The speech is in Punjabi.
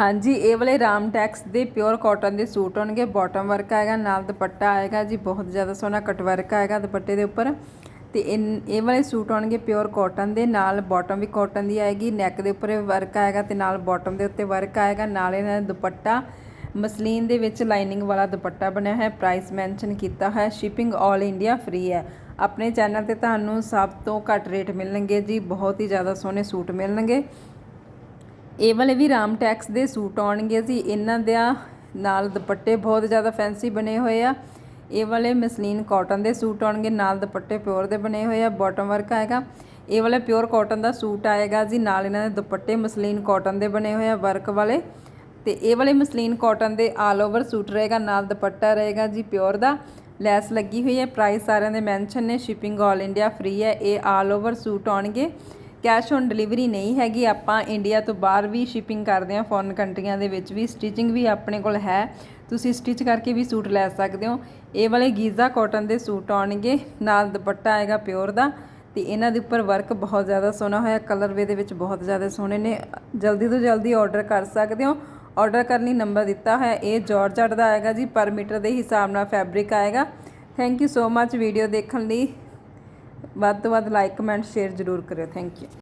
ਹਾਂਜੀ, ਇਹ ਵਾਲੇ ਰਾਮ ਟੈਕਸ ਦੇ ਪਿਓਰ ਕਾਟਨ ਦੇ ਸੂਟ ਹੋਣਗੇ। ਬਾਟਮ ਵਰਕ ਆਏਗਾ, ਨਾਲ ਦੁਪੱਟਾ ਆਏਗਾ ਜੀ, ਬਹੁਤ ਜ਼ਿਆਦਾ ਸੋਹਣਾ ਕਟ ਵਰਕ ਆਏਗਾ ਦੁਪੱਟੇ ਦੇ ਉੱਪਰ। ਤੇ ਇਨ- ਇਹ ਵਾਲੇ ਸੂਟ ਆਉਣਗੇ ਪਿਓਰ ਕਾਟਨ ਦੇ, ਨਾਲ ਬਾਟਮ ਵੀ ਕਾਟਨ ਦੀ ਆਏਗੀ ਨੈਕ ਦੇ ਉੱਪਰ ਵਰਕ ਆਏਗਾ ਤੇ ਨਾਲ ਬਾਟਮ ਦੇ ਉੱਤੇ ਵਰਕ ਆਏਗਾ, ਨਾਲ ਇਹਨਾਂ ਦਾ ਦੁਪੱਟਾ। ਮਸਲੀਨ ਦੇ ਵਿੱਚ ਲਾਈਨਿੰਗ ਵਾਲਾ ਦੁਪੱਟਾ ਬਣਿਆ ਹੈ ਪ੍ਰਾਈਸ ਮੈਂਸ਼ਨ ਕੀਤਾ ਹੈ ਸ਼ਿਪਿੰਗ 올 ਇੰਡੀਆ ਫ੍ਰੀ ਹੈ। ਆਪਣੇ ਚੈਨਲ ਤੇ ਤੁਹਾਨੂੰ ਸਭ ਤੋਂ ਘੱਟ ਰੇਟ ਮਿਲਣਗੇ ਜੀ, ਬਹੁਤ ਹੀ ਜ਼ਿਆਦਾ ਸੋਹਣੇ ਸੂਟ ਮਿਲਣਗੇ। ਇਹ ਵਾਲੇ ਵੀ ਰਾਮ ਟੈਕਸ ਦੇ ਸੂਟ ਆਉਣਗੇ ਜੀ। ਇਹਨਾਂ ਦਾ ਨਾਲ ਦੁਪੱਟੇ ਬਹੁਤ ਜ਼ਿਆਦਾ ਫੈਂਸੀ ਬਣੇ ਹੋਏ ਆ। ਇਹ ਵਾਲੇ ਮਸਲੀਨ ਕਾਟਨ ਦੇ ਸੂਟ ਆਉਣਗੇ, ਨਾਲ ਦੁਪੱਟੇ ਪਿਓਰ ਦੇ ਬਣੇ ਹੋਏ ਆ। ਬਾਟਮ ਵਰਕ ਆਏਗਾ। ਇਹ ਵਾਲੇ ਪਿਓਰ ਕਾਟਨ ਦਾ ਸੂਟ ਆਏਗਾ ਜੀ। ਨਾਲ ਇਹਨਾਂ ਦੇ ਦੁਪੱਟੇ ਮਸਲੀਨ ਕਾਟਨ ਦੇ ਬਣੇ ਹੋਏ ਆ ਵਰਕ ਵਾਲੇ। ਤੇ ਇਹ ਵਾਲੇ ਮਸਲੀਨ ਕਾਟਨ ਦੇ ਆਲ ਓਵਰ ਸੂਟ ਰਹੇਗਾ, ਨਾਲ ਦੁਪੱਟਾ ਰਹੇਗਾ ਜੀ ਪਿਓਰ ਦਾ। ਲੈਸ ਲੱਗੀ ਹੋਈ ਹੈ। ਪ੍ਰਾਈਸ ਸਾਰਿਆਂ ਦੇ ਮੈਂਸ਼ਨ ਨੇ। ਸ਼ਿਪਿੰਗ ਆਲ ਇੰਡੀਆ ਫ੍ਰੀ ਹੈ। ਇਹ ਆਲ ਓਵਰ ਸੂਟ ਆਉਣਗੇ। ਕੈਸ਼ ਔਨ ਡਿਲੀਵਰੀ ਨਹੀਂ ਹੈਗੀ, ਆਪਾਂ ਇੰਡੀਆ ਤੋਂ ਬਾਹਰ ਵੀ ਸ਼ਿਪਿੰਗ ਕਰਦੇ ਹਾਂ ਫੋਰਨ ਕੰਟਰੀਆਂ ਦੇ ਵਿੱਚ ਵੀ ਸਟਿਚਿੰਗ ਵੀ ਆਪਣੇ ਕੋਲ ਹੈ। ਤੁਸੀਂ ਸਟਿਚ ਕਰਕੇ ਵੀ ਸੂਟ ਲੈ ਸਕਦੇ ਹੋ। ਇਹ ਵਾਲੇ ਗੀਜ਼ਾ ਕਾਟਨ ਦੇ ਸੂਟ ਆਉਣਗੇ, ਨਾਲ ਦੁਪੱਟਾ ਆਏਗਾ ਪਿਓਰ ਦਾ, ਤੇ ਇਹਨਾਂ ਦੇ ਉੱਪਰ ਵਰਕ ਬਹੁਤ ਜ਼ਿਆਦਾ ਸੋਹਣਾ ਹੋਇਆ ਕਲਰ ਵੇ ਦੇ ਵਿੱਚ ਬਹੁਤ ਜ਼ਿਆਦਾ ਸੋਹਣੇ ਨੇ। ਜਲਦੀ ਤੋਂ ਜਲਦੀ ਆਰਡਰ ਕਰ ਸਕਦੇ ਹੋ। ਆਰਡਰ ਕਰਨ ਲਈ ਨੰਬਰ ਦਿੱਤਾ ਹੋਇਆ, ਇਹ ਜਾਰਜਟ ਦਾ ਆਏਗਾ ਜੀ, ਪਰ ਮੀਟਰ ਦੇ ਹਿਸਾਬ ਨਾਲ ਫੈਬਰਿਕ ਆਏਗਾ। Thank you so much video ਦੇਖਣ ਲਈ। ਵੱਧ ਤੋਂ ਵੱਧ ਲਾਈਕ ਕਮੈਂਟ ਸ਼ੇਅਰ ਜ਼ਰੂਰ ਕਰਿਓ। Thank you